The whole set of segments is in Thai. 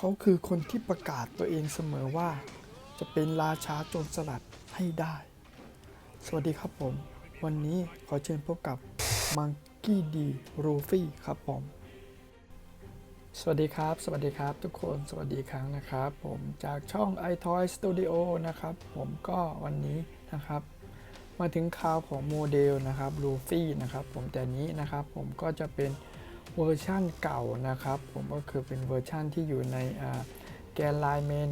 เขาคือคนที่ประกาศตัวเองเสมอว่า จะเป็นราชาโจรสลัดให้ได้ สวัสดีครับผม วันนี้ขอเชิญพบกับมังกี้ดีรูฟี่ครับผม สวัสดีครับ สวัสดีครับทุกคนสวัสดีครั้งนะครับ ผมจากช่อง iToy Studio นะครับ ผมก็วันนี้นะครับ มาถึงข่าวของโมเดลนะครับลูฟี่นะครับ ผมแต่นี้นะครับ ผมก็จะเป็น เวอร์ชั่นเก่านะครับผมก็คือเป็นเวอร์ชั่นที่อยู่ในแกนไลเมน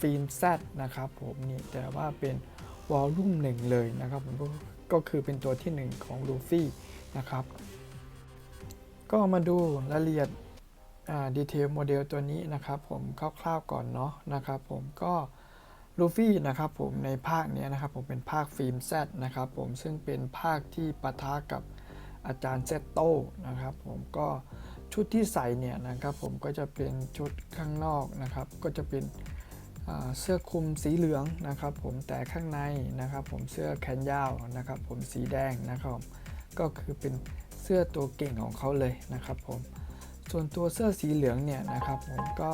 ฟิล์มแซนะครับผมนี่แต่ว่าเป็นวอลลุ่มหนึ่งเลยนะครับผมก็คือเป็นตัวที่ 1 ของลูฟี่นะครับ ก็มาดูรายละเอียดดีเทลโมเดลตัวนี้นะครับผมคร่าวๆก่อนเนาะนะครับผมก็ลูฟี่นะครับผมในภาคนี้นะครับผมเป็นภาคฟิล์มแซนะครับผมซึ่งเป็นภาคที่ปะทะกับ อาจารย์เซตโต้นะครับผมก็ชุดที่ใส่เนี่ยนะครับผมก็จะเป็นชุดข้างนอกนะครับก็จะเป็นเสื้อคลุมสีเหลืองนะครับผมแต่ข้างในนะครับผมเสื้อแขนยาวนะครับผมสีแดงนะครับ ก็คือเป็นเสื้อตัวเก่งของเขาเลยนะครับผมส่วนตัวเสื้อสีเหลืองเนี่ยนะครับผมก็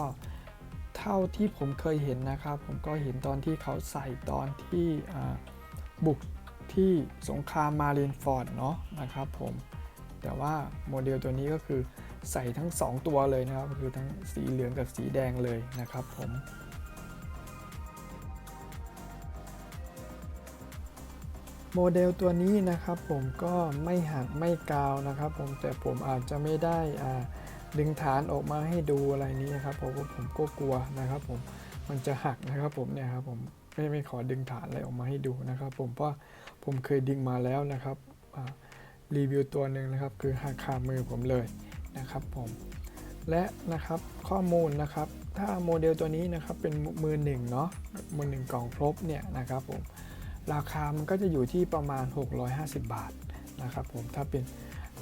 เท่าที่ผมเคยเห็นนะครับ ผมก็เห็นตอนที่เขาใส่ตอนที่บุก ที่สงครามมารีนฟอร์ดเนาะนะครับผมแต่ว่าโมเดลตัวนี้ก็คือใส่ทั้ง 2 ตัวเลยนะครับคือทั้งสีเหลืองกับสีแดงเลยนะครับผมโมเดลตัวนี้นะครับผมก็ไม่หักไม่กาวนะครับผมแต่ผมอาจจะไม่ได้ดึงฐานออกมาให้ดูอะไรนี้นะครับเพราะว่าผมก็กลัวนะครับผมมันจะหักนะครับผมเนี่ยครับผม ไม่ไม่ขอดึงฐานอะไรออกมาให้ดูนะครับ ผมเพราะผมเคยดึงมาแล้วนะครับรีวิวตัวหนึ่งนะครับ คือหักขามือผมเลยนะครับผมและนะครับข้อมูลนะครับ ถ้าโมเดลตัวนี้นะครับเป็นมือหนึ่งเนาะมือหนึ่งกล่องครบเนี่ยนะครับผมราคามันก็จะอยู่ที่ประมาณ 650 บาทนะครับผมถ้าเป็น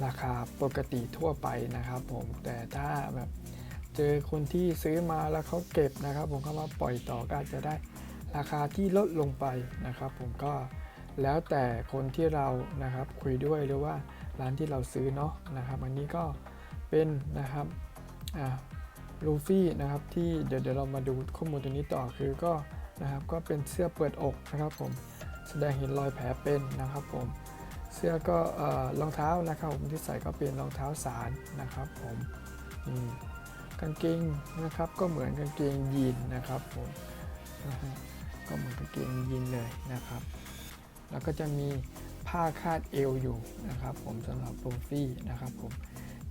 ราคาปกติทั่วไปนะครับผมแต่ถ้าแบบเจอคนที่ซื้อมาแล้วเขาเก็บนะครับ ผมเขามาปล่อยต่อก็จะได้ ราคาที่ลดลงไปนะครับผมก็แล้วแต่คนที่เรานะครับคุยด้วยหรือว่าร้านที่เราซื้อเนาะนะครับ อันนี้ก็เป็นนะครับอ่าลูฟี่นะครับที่เดี๋ยวเดี๋ยวเรามาดูข้อมูลตัวนี้ต่อคือก็นะครับก็เป็นเสื้อเปิดอกนะครับผมแสดงเห็นรอยแผลเป็นนะครับผมเสื้อก็รองเท้านะครับผมที่ใส่ก็เป็นรองเท้าสารนะครับผมกางเกงนะครับก็เหมือนกางเกงยีนนะครับผม ก็เหมือนกางเกงยีนเลยนะครับ แล้วก็จะมีผ้าคาดเอวอยู่นะครับ ผมสำหรับโปรฟี่นะครับผม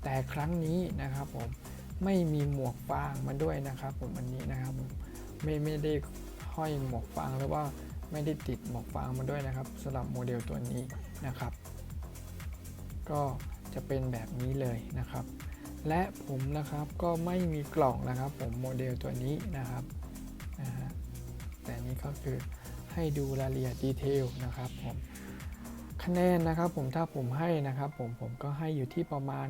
แต่ครั้งนี้นะครับผมไม่มีหมวกฟางมาด้วยนะครับผมอันนี้นะครับผมไม่ไม่ได้ห้อยหมวกฟางหรือว่าไม่ได้ติดหมวกฟางมาด้วยนะครับสำหรับโมเดลตัวนี้นะครับ ก็จะเป็นแบบนี้เลยนะครับ และผมนะครับก็ไม่มีกล่องนะครับ ผมโมเดลตัวนี้นะครับ แต่นี้ก็คือให้ดูรายละเอียดดีเทลนะครับผมคะแนนนะครับผมถ้าผมให้นะครับผมผมก็ให้อยู่ที่ประมาณ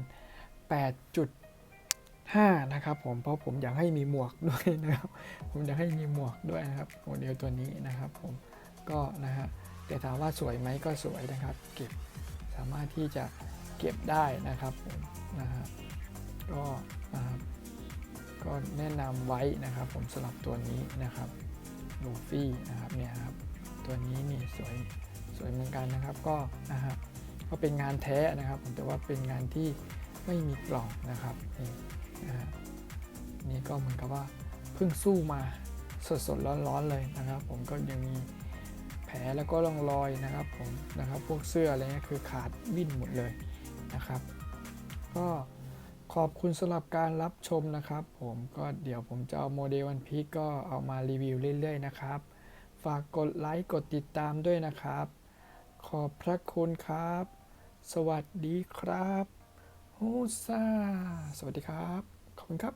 8.5 นะครับผมเพราะผมอยากให้มีหมวกด้วยนะครับผมอยากให้มีหมวกด้วยนะครับโมเดลตัวนี้นะครับผมก็นะฮะแต่ถามว่าสวยไหมก็สวยนะครับ เก็บสามารถที่จะเก็บได้นะครับผมนะฮะก็นะครับก็แนะนำไว้นะครับผมสำหรับตัวนี้นะครับ ลูฟี่นะครับเนี่ยครับตัวนี้นี่สวยสวยเหมือนกันนะครับก็นะฮะก็เป็นงานแท้นะครับ แต่ว่าเป็นงานที่ไม่มีกล่องนะครับนี่นะฮะนี่ก็เหมือนกับว่าเพิ่งสู้มาสดๆร้อนๆเลยนะครับ ผมก็ยังมีแผลแล้วก็ร่องรอยนะครับผมนะครับพวกเสื้ออะไรเงี้ยคือขาดวิ่นหมดเลยนะครับ ก็ ขอบคุณสำหรับการรับชมนะครับ ผมก็เดี๋ยวผมจะเอาโมเดลวันพีก็เอามารีวิวเรื่อยๆนะครับ ฝากกดไลค์กดติดตามด้วยนะครับ ขอบพระคุณครับ สวัสดีครับฮูซ่าสวัสดีครับ ขอบคุณครับ